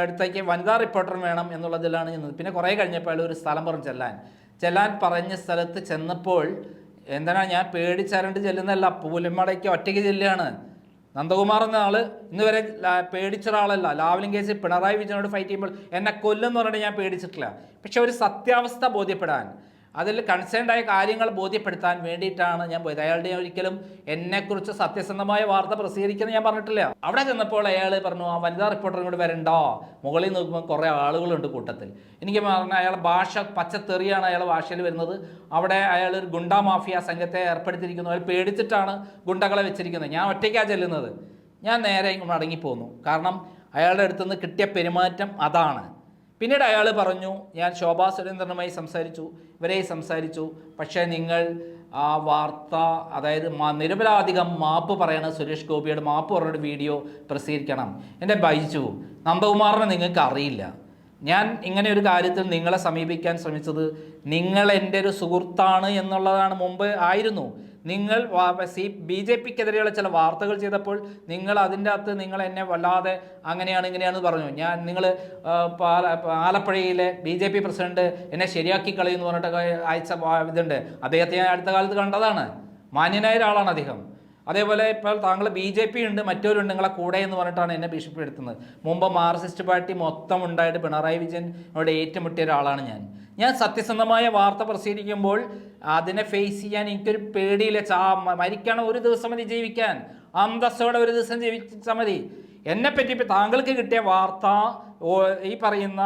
അടുത്തേക്ക് വനിതാ റിപ്പോർട്ടർ വേണം എന്നുള്ളതിലാണ് നിന്നത് പിന്നെ കുറേ കഴിഞ്ഞപ്പോൾ അയാൾ ഒരു സ്ഥലം പറഞ്ഞു ചെല്ലാൻ. ചെല്ലാൻ പറഞ്ഞ സ്ഥലത്ത് ചെന്നപ്പോൾ എന്താണ് ഞാൻ പേടിച്ചരണ്ട് ചെല്ലുന്നതല്ല പൂലിമടയ്ക്ക് ഒറ്റയ്ക്ക് ചെല്ലുകയാണ്. നന്ദകുമാർ എന്ന ആൾ ഇന്ന് വരെ പേടിച്ച ഒരാളല്ല. ലാവലിംഗ് കേസിൽ പിണറായി വിജയനോട് ഫൈറ്റ് ചെയ്യുമ്പോൾ എന്നെ കൊല്ലുമെന്ന് പറഞ്ഞിട്ട് ഞാൻ പേടിച്ചിട്ടില്ല. പക്ഷെ ഒരു സത്യാവസ്ഥ ബോധ്യപ്പെടാൻ അതിൽ കൺസേൺഡ് ആയ കാര്യങ്ങൾ ബോധ്യപ്പെടുത്താൻ വേണ്ടിയിട്ടാണ് ഞാൻ പോയത്. അയാളുടെ ഒരിക്കലും എന്നെക്കുറിച്ച് സത്യസന്ധമായ വാർത്ത പ്രസിദ്ധീകരിക്കുന്നത് ഞാൻ പറഞ്ഞിട്ടില്ല. അവിടെ ചെന്നപ്പോൾ അയാൾ പറഞ്ഞു ആ വനിതാ റിപ്പോർട്ടറും വരണ്ടോ. മുകളിൽ നോക്കുമ്പോൾ കുറേ ആളുകളുണ്ട് കൂട്ടത്തിൽ. എനിക്ക് പറഞ്ഞാൽ അയാൾ ഭാഷ പച്ചത്തെറിയാണ് അയാൾ ഭാഷയിൽ വരുന്നത്. അവിടെ അയാൾ ഒരു ഗുണ്ടാ മാഫിയ സംഘത്തെ ഏർപ്പെടുത്തിയിരിക്കുന്നു. അയാൾ പേടിച്ചിട്ടാണ് ഗുണ്ടകളെ വെച്ചിരിക്കുന്നത്. ഞാൻ ഒറ്റയ്ക്കാണ് ചെല്ലുന്നത്. ഞാൻ നേരെ മടങ്ങിപ്പോന്നു. കാരണം അയാളുടെ അടുത്തുനിന്ന് കിട്ടിയ പെരുമാറ്റം അതാണ്. പിന്നീട് അയാൾ പറഞ്ഞു ഞാൻ ശോഭാ സുരേന്ദ്രനുമായി സംസാരിച്ചു ഇവരെ സംസാരിച്ചു. പക്ഷേ നിങ്ങൾ ആ വാർത്ത അതായത് മാ- നിരപരാധികം മാപ്പ് പറയണ സുരേഷ് ഗോപിയുടെ മാപ്പ് പറഞ്ഞൊരു വീഡിയോ പ്രസിദ്ധീകരിക്കണം. എന്റെ ബൈജു നന്ദകുമാറിനെ നിങ്ങൾക്ക് അറിയില്ല. ഞാൻ ഇങ്ങനെ ഒരു കാര്യത്തിൽ നിങ്ങളെ സമീപിക്കാൻ ശ്രമിച്ചത് നിങ്ങൾ എന്റെ ഒരു സുഹൃത്താണ് എന്നുള്ളതാണ് മുമ്പ് ആയിരുന്നു. നിങ്ങൾ സി ബി ജെ പിക്കെതിരെയുള്ള ചില വാർത്തകൾ ചെയ്തപ്പോൾ നിങ്ങൾ അതിന്റെ അകത്ത് നിങ്ങൾ എന്നെ വല്ലാതെ അങ്ങനെയാണ് ഇങ്ങനെയാണ് പറഞ്ഞു. ഞാൻ നിങ്ങൾ ആലപ്പുഴയിലെ ബി ജെ പി പ്രസിഡന്റ് എന്നെ ശരിയാക്കി കളയുമെന്ന് പറഞ്ഞിട്ട് അയച്ച ഇതുണ്ട്. അദ്ദേഹത്തെ ഞാൻ അടുത്ത കാലത്ത് കണ്ടതാണ്. മാന്യനായ ഒരാളാണ് അദ്ദേഹം. അതേപോലെ ഇപ്പോൾ താങ്കൾ ബി ജെ പി ഉണ്ട് മറ്റവരുണ്ട് നിങ്ങളെ കൂടെ എന്ന് പറഞ്ഞിട്ടാണ് എന്നെ ഭീഷണിപ്പെടുത്തുന്നത്. മുമ്പ് മാർക്സിസ്റ്റ് പാർട്ടി മൊത്തം ഉണ്ടായിട്ട് പിണറായി വിജയൻ അവിടെ ഏറ്റുമുട്ടിയ ഒരാളാണ് ഞാൻ. ഞാൻ സത്യസന്ധമായ വാർത്ത പ്രസിദ്ധീകരിക്കുമ്പോൾ അതിനെ ഫേസ് ചെയ്യാൻ എനിക്കൊരു പേടിയില്ല. ചാ മരിക്കണം ഒരു ദിവസം മതി ജീവിക്കാൻ. അന്തസ്സോടെ ഒരു ദിവസം ജീവിച്ചാൽ മതി. എന്നെ പറ്റി ഇപ്പം താങ്കൾക്ക് കിട്ടിയ വാർത്ത ഈ പറയുന്ന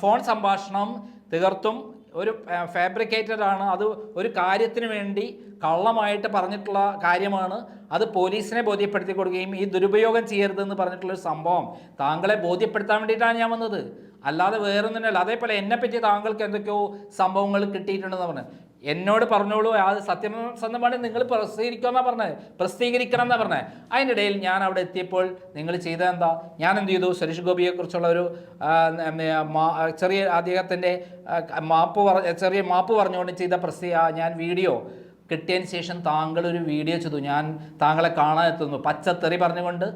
ഫോൺ സംഭാഷണം തീർത്തും ഒരു ഫാബ്രിക്കേറ്റഡ് ആണ്. അത് ഒരു കാര്യത്തിന് വേണ്ടി കള്ളമായിട്ട് പറഞ്ഞിട്ടുള്ള കാര്യമാണ്. അത് പോലീസിനെ ബോധ്യപ്പെടുത്തി കൊടുക്കുകയും ഈ ദുരുപയോഗം ചെയ്യരുതെന്ന് പറഞ്ഞിട്ടുള്ളൊരു സംഭവം. താങ്കളെ ബോധ്യപ്പെടുത്താൻ വേണ്ടിയിട്ടാണ് ഞാൻ വന്നത്. അല്ലാതെ വേറൊന്നുമല്ല അതേപോലെ എന്നെ പറ്റി താങ്കൾക്ക് എന്തൊക്കെയോ സംഭവങ്ങൾ കിട്ടിയിട്ടുണ്ടെന്ന് പറഞ്ഞു എന്നോട് പറഞ്ഞോളൂ അത് സത്യസന്ധമാണ് നിങ്ങൾ പ്രസിദ്ധീകരിക്കുമെന്നാണ് പറഞ്ഞത്. പ്രസിദ്ധീകരിക്കണം എന്നാണ് പറഞ്ഞത്. അതിന്റെ ഇടയിൽ ഞാൻ അവിടെ എത്തിയപ്പോൾ നിങ്ങൾ ചെയ്ത എന്താ? ഞാൻ എന്ത് ചെയ്തു? സുരേഷ് ഗോപിയെക്കുറിച്ചുള്ള ഒരു ചെറിയ അദ്ദേഹത്തിന്റെ മാപ്പ് ചെറിയ മാപ്പ് പറഞ്ഞുകൊണ്ട് ചെയ്ത പ്രസി ഞാൻ വീഡിയോ കിട്ടിയതിന് ശേഷം താങ്കൾ ഒരു വീഡിയോ ചെയ്തു. ഞാൻ താങ്കളെ കാണാൻ എത്തുന്നു. പച്ചത്തെറി പറഞ്ഞുകൊണ്ട്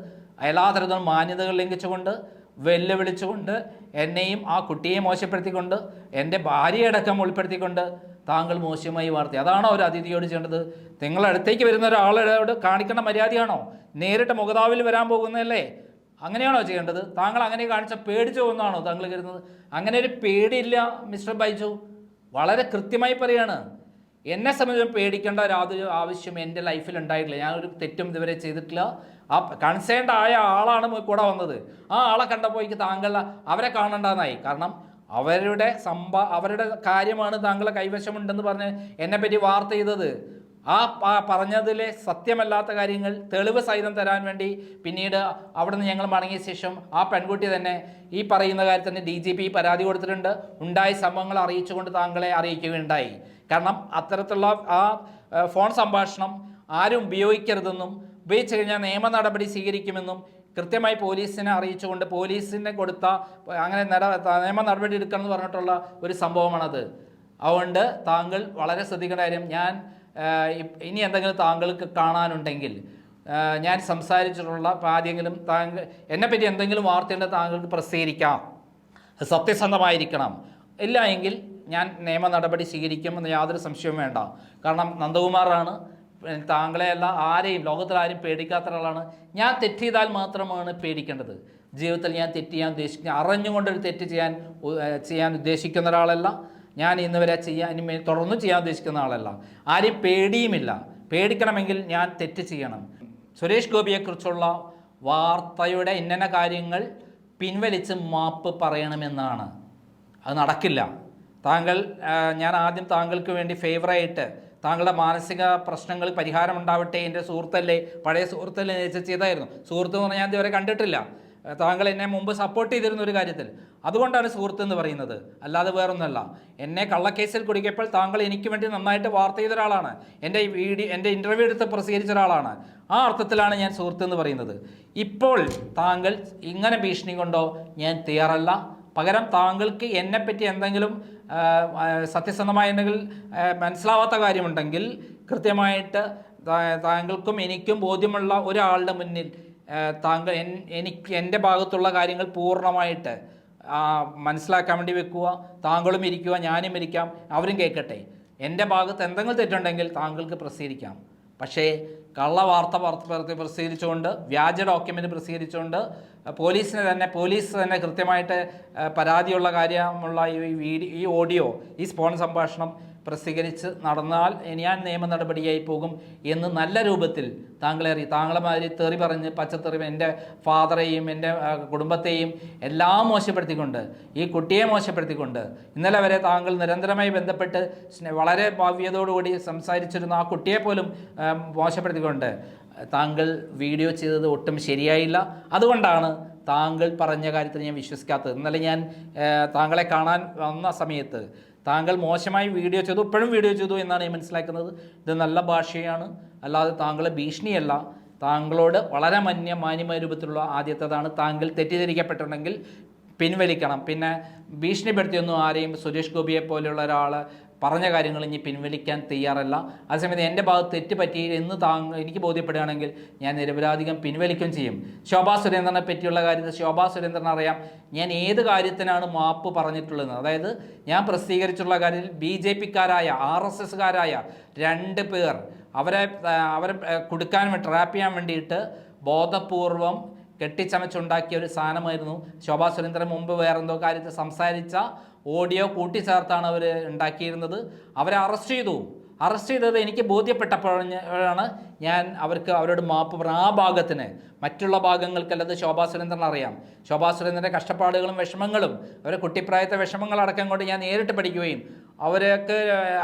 എല്ലാ തരത്തിലും മാന്യതകൾ ലംഘിച്ചുകൊണ്ട് വെല്ലുവിളിച്ചുകൊണ്ട് എന്നെയും ആ കുട്ടിയെ മോശപ്പെടുത്തിക്കൊണ്ട് എന്റെ ഭാര്യയടക്കം ഉൾപ്പെടുത്തിക്കൊണ്ട് താങ്കൾ മോശമായി വാർത്തി. അതാണോ ഒരു അതിഥിയോട് ചെയ്യേണ്ടത്. നിങ്ങൾ അടുത്തേക്ക് വരുന്ന ഒരാളോട് കാണിക്കേണ്ട മര്യാദയാണോ? നേരിട്ട് മുഖതാവിൽ വരാൻ പോകുന്നതല്ലേ? അങ്ങനെയാണോ ചെയ്യേണ്ടത്? താങ്കൾ അങ്ങനെ കാണിച്ച പേടിച്ചു പോകുന്നതാണോ താങ്കൾ കരുതുന്നത്? അങ്ങനെ ഒരു പേടിയില്ല മിസ്റ്റർ ബൈജു. വളരെ കൃത്യമായി പറയാണ്. എന്നെ സംബന്ധിച്ച് പേടിക്കേണ്ട യാതൊരു ആവശ്യം എന്റെ ലൈഫിൽ ഉണ്ടായിട്ടില്ല. ഞാനൊരു തെറ്റും ഇതുവരെ ചെയ്തിട്ടില്ല. ആ കൺസേൺഡ് ആയ ആളാണ് കൂടെ വന്നത്. ആ ആളെ കണ്ടപ്പോൾ എനിക്ക് താങ്കൾ അവരെ കാണണ്ടെന്നായി. കാരണം അവരുടെ സമ്പ അവരുടെ കാര്യമാണ് താങ്കളെ കൈവശമുണ്ടെന്ന് പറഞ്ഞ് എന്നെപ്പറ്റി വാർത്ത ചെയ്തത്. ആ പറഞ്ഞതിലെ സത്യമല്ലാത്ത കാര്യങ്ങൾ തെളിവ് സഹിതം തരാൻ വേണ്ടി പിന്നീട് അവിടുന്ന് ഞങ്ങൾ മടങ്ങിയ ശേഷം ആ പെൺകുട്ടി തന്നെ ഈ പറയുന്ന കാര്യത്തിന് ഡി ജി പി പരാതി കൊടുത്തിട്ടുണ്ട്. ഉണ്ടായ സംഭവങ്ങൾ അറിയിച്ചുകൊണ്ട് താങ്കളെ അറിയിക്കുകയുണ്ടായി. കാരണം അത്തരത്തിലുള്ള ആ ഫോൺ സംഭാഷണം ആരും ഉപയോഗിക്കരുതെന്നും ഉപയോഗിച്ച് കഴിഞ്ഞാൽ നിയമ നടപടി സ്വീകരിക്കുമെന്നും കൃത്യമായി പോലീസിനെ അറിയിച്ചുകൊണ്ട് പോലീസിനെ കൊടുത്ത അങ്ങനെ നിയമ നടപടി എടുക്കണം എന്ന് പറഞ്ഞിട്ടുള്ള ഒരു സംഭവമാണത്. അതുകൊണ്ട് താങ്കൾ വളരെ ശ്രദ്ധിക്കേണ്ട കാര്യം ഞാൻ ഇനി എന്തെങ്കിലും താങ്കൾക്ക് കാണാനുണ്ടെങ്കിൽ ഞാൻ സംസാരിച്ചിട്ടുള്ള ആദ്യമെങ്കിലും താങ്കൾ എന്നെപ്പറ്റി എന്തെങ്കിലും വാർത്തയുണ്ടെങ്കിൽ താങ്കൾക്ക് പ്രസിദ്ധീകരിക്കാം. സത്യസന്ധമായിരിക്കണം. ഇല്ല എങ്കിൽ ഞാൻ നിയമ നടപടി സ്വീകരിക്കുമെന്ന് യാതൊരു സംശയവും വേണ്ട. കാരണം നന്ദകുമാറാണ് താങ്കളെയല്ല ആരെയും ലോകത്തിൽ ആരും പേടിക്കാത്ത ഒരാളാണ്. ഞാൻ തെറ്റ് ചെയ്താൽ മാത്രമാണ് പേടിക്കേണ്ടത്. ജീവിതത്തിൽ ഞാൻ തെറ്റ് ചെയ്യാൻ ഉദ്ദേശിക്കുന്ന അറിഞ്ഞുകൊണ്ടൊരു തെറ്റ് ചെയ്യാൻ ചെയ്യാൻ ഉദ്ദേശിക്കുന്ന ഒരാളല്ല. ഞാൻ ഇന്ന് വരെ ചെയ്യാൻ തുടർന്ന് ചെയ്യാൻ ഉദ്ദേശിക്കുന്ന ആളല്ല. ആരെയും പേടിയുമില്ല. പേടിക്കണമെങ്കിൽ ഞാൻ തെറ്റ് ചെയ്യണം. സുരേഷ് ഗോപിയെക്കുറിച്ചുള്ള വാർത്തയുടെ ഇന്നന കാര്യങ്ങൾ പിൻവലിച്ച് മാപ്പ് പറയണമെന്നാണ്. അത് നടക്കില്ല. താങ്കൾ ഞാൻ ആദ്യം താങ്കൾക്ക് വേണ്ടി ഫേവറായിട്ട് താങ്കളുടെ മാനസിക പ്രശ്നങ്ങൾ പരിഹാരം ഉണ്ടാവട്ടെ എന്റെ സുഹൃത്തല്ലേ? പഴയ സുഹൃത്തല്ലേ ചോദിച്ചാൽ ചെയ്തായിരുന്നു. സുഹൃത്ത് എന്ന് പറഞ്ഞാൽ ഞാൻ ഇതുവരെ കണ്ടിട്ടില്ല. താങ്കൾ എന്നെ മുമ്പ് സപ്പോർട്ട് ചെയ്തിരുന്ന ഒരു കാര്യത്തിൽ. അതുകൊണ്ടാണ് സുഹൃത്ത് എന്ന് പറയുന്നത്. അല്ലാതെ വേറൊന്നുമല്ല. എന്നെ കള്ളക്കേസിൽ കുടുക്കിയപ്പോൾ താങ്കൾ എനിക്ക് വേണ്ടി നന്നായിട്ട് വാർത്ത ചെയ്ത ഒരാളാണ്. എന്റെ വീഡിയോ എന്റെ ഇന്റർവ്യൂ എടുത്ത് പ്രസിദ്ധീകരിച്ച ഒരാളാണ്. ആ അർത്ഥത്തിലാണ് ഞാൻ സുഹൃത്ത് എന്ന് പറയുന്നത്. ഇപ്പോൾ താങ്കൾ ഇങ്ങനെ ഭീഷണി കൊണ്ടോ? ഞാൻ തയ്യാറല്ല. പകരം താങ്കൾക്ക് എന്നെപ്പറ്റി എന്തെങ്കിലും സത്യസന്ധമായ എന്തെങ്കിലും മനസ്സിലാവാത്ത കാര്യമുണ്ടെങ്കിൽ കൃത്യമായിട്ട് താങ്കൾക്കും എനിക്കും ബോധ്യമുള്ള ഒരാളുടെ മുന്നിൽ താങ്കൾ എനിക്ക് എന്റെ ഭാഗത്തുള്ള കാര്യങ്ങൾ പൂർണമായിട്ട് മനസ്സിലാക്കാൻ വേണ്ടി വെക്കുക താങ്കളും ഇരിക്കുക ഞാനും ഇരിക്കാം അവരും കേൾക്കട്ടെ. എന്റെ ഭാഗത്ത് എന്തെങ്കിലും തെറ്റുണ്ടെങ്കിൽ താങ്കൾക്ക് പ്രസിദ്ധീകരിക്കാം. പക്ഷേ കള്ള വാർത്ത പുറത്ത് പുറത്ത് പ്രസിദ്ധീകരിച്ചുകൊണ്ട് വ്യാജ ഡോക്യുമെന്റ് പ്രസിദ്ധീകരിച്ചുകൊണ്ട് പോലീസിനെ തന്നെ പോലീസ് തന്നെ കൃത്യമായിട്ട് പരാതിയുള്ള കാര്യമുള്ള ഈ വീഡിയോ ഈ ഓഡിയോ ഈ സ്പോൺ സംഭാഷണം പ്രസിദ്ധീകരിച്ച് നടന്നാൽ ഞാൻ നിയമ നടപടിയായി പോകും എന്ന് നല്ല രൂപത്തിൽ താങ്കളേറി താങ്കളെമാതിരി താങ്കളെ മാതിരി തെറി പറഞ്ഞ് പച്ചത്തെറി എന്റെ ഫാദറെയും എന്റെ കുടുംബത്തെയും എല്ലാം മോശപ്പെടുത്തിക്കൊണ്ട് ഈ കുട്ടിയെ മോശപ്പെടുത്തിക്കൊണ്ട് ഇന്നലെ വരെ താങ്കൾ നിരന്തരമായി ബന്ധപ്പെട്ട് വളരെ ഭാവ്യതയോടുകൂടി സംസാരിച്ചിരുന്ന ആ കുട്ടിയെ പോലും മോശപ്പെടുത്തിക്കൊണ്ട് താങ്കൾ വീഡിയോ ചെയ്തത് ഒട്ടും ശരിയായില്ല. അതുകൊണ്ടാണ് താങ്കൾ പറഞ്ഞ കാര്യത്തിൽ ഞാൻ വിശ്വസിക്കാത്തത്. ഇന്നലെ ഞാൻ താങ്കളെ കാണാൻ വന്ന സമയത്ത് താങ്കൾ മോശമായി വീഡിയോ ചെയ്തു ഇപ്പോഴും വീഡിയോ ചെയ്തു എന്നാണ് ഞാൻ മനസ്സിലാക്കുന്നത്. ഇത് നല്ല ഭാഷയാണ്. അല്ലാതെ താങ്കളെ ഭീഷണിയല്ല. താങ്കളോട് വളരെ മന്യ മാന്യമായ രൂപത്തിലുള്ള ആദ്യത്തേതാണ് താങ്കൾ തെറ്റിദ്ധരിക്കപ്പെട്ടിട്ടുണ്ടെങ്കിൽ പിൻവലിക്കണം. പിന്നെ ഭീഷണിപ്പെടുത്തിയൊന്നും ആരെയും സുരേഷ് ഗോപിയെ പോലെയുള്ള ഒരാൾ പറഞ്ഞ കാര്യങ്ങൾ ഇനി പിൻവലിക്കാൻ തയ്യാറല്ല. അതേസമയത്ത് എന്റെ ഭാഗത്ത് തെറ്റ് പറ്റി എന്ന് താങ്കൾ എനിക്ക് ബോധ്യപ്പെടുകയാണെങ്കിൽ ഞാൻ നിരപരാധികം പിൻവലിക്കുകയും ചെയ്യും. ശോഭാ സുരേന്ദ്രനെ പറ്റിയുള്ള കാര്യത്തിൽ ശോഭാ സുരേന്ദ്രൻ അറിയാം. ഞാൻ ഏത് കാര്യത്തിനാണ് മാപ്പ് പറഞ്ഞിട്ടുള്ളത്? അതായത് ഞാൻ പ്രസിദ്ധീകരിച്ചിട്ടുള്ള കാര്യത്തിൽ ബി ജെ പിക്കാരായ ആർ എസ് എസ്സുകാരായ രണ്ട് പേർ അവരെ അവരെ കൊടുക്കാൻ വേണ്ടി ട്രാപ്പ് ചെയ്യാൻ വേണ്ടിയിട്ട് ബോധപൂർവം കെട്ടിച്ചമച്ചുണ്ടാക്കിയ ഒരു സാധനമായിരുന്നു ശോഭാ സുരേന്ദ്രൻ മുമ്പ് വേറെന്തോ കാര്യത്തിൽ സംസാരിച്ച ഓഡിയോ കൂട്ടിച്ചേർത്താണ് അവർ ഉണ്ടാക്കിയിരുന്നത്. അവരെ അറസ്റ്റ് ചെയ്തു. അറസ്റ്റ് ചെയ്തത് എനിക്ക് ബോധ്യപ്പെട്ടപ്പോഴാണ് ഞാൻ അവർക്ക് അവരോട് മാപ്പ് പറഞ്ഞു ആ ഭാഗത്തിന് മറ്റുള്ള ഭാഗങ്ങൾക്കല്ലത് ശോഭാ സുരേന്ദ്രൻ അറിയാം. ശോഭാ സുരേന്ദ്രന്റെ കഷ്ടപ്പാടുകളും വിഷമങ്ങളും അവരെ കുട്ടിപ്രായത്തെ വിഷമങ്ങളടക്കം കൊണ്ട് ഞാൻ നേരിട്ട് പഠിക്കുകയും അവർക്ക്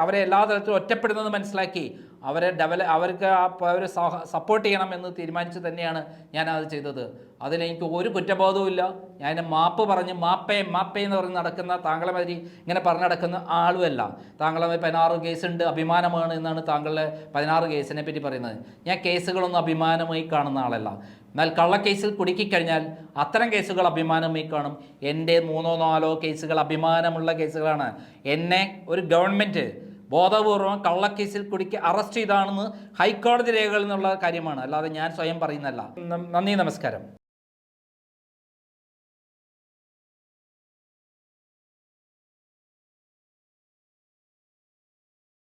അവരെ എല്ലാ തരത്തിലും ഒറ്റപ്പെടുന്നത് മനസ്സിലാക്കി അവരെ ഡെവല അവർക്ക് അവരെ സപ്പോർട്ട് ചെയ്യണം എന്ന് തീരുമാനിച്ച് തന്നെയാണ് ഞാൻ അത് ചെയ്തത്. അതിലെനിക്ക് ഒരു കുറ്റബോധവും ഇല്ല. ഞാൻ മാപ്പ് പറഞ്ഞ് മാപ്പേ മാപ്പേ എന്ന് പറഞ്ഞ് നടക്കുന്ന താങ്കളെ മാതിരി ഇങ്ങനെ പറഞ്ഞു നടക്കുന്ന ആളുമല്ല. താങ്കളെ പതിനാറ് കേസുണ്ട് അഭിമാനമാണ് എന്നാണ് താങ്കളുടെ പതിനാറ് കേസിനെ പറ്റി പറയുന്നത്. ഞാൻ കേസുകളൊന്നും അഭിമാനമായി കാണുന്ന ആളല്ല. എന്നാൽ കള്ളക്കേസിൽ കുടുക്കിക്കഴിഞ്ഞാൽ അത്തരം കേസുകൾ അഭിമാനമായി കാണും എന്റെ മൂന്നോ നാലോ കേസുകൾ അഭിമാനമുള്ള കേസുകളാണ്. എന്നെ ഒരു ഗവൺമെന്റ് ബോധപൂർവം കള്ളക്കേസിൽ കുടുക്കി അറസ്റ്റ് ചെയ്താണെന്ന് ഹൈക്കോടതി രേഖകളിൽ നിന്നുള്ള കാര്യമാണ്. അല്ലാതെ ഞാൻ സ്വയം പറയുന്നതല്ല. നന്ദി നമസ്കാരം.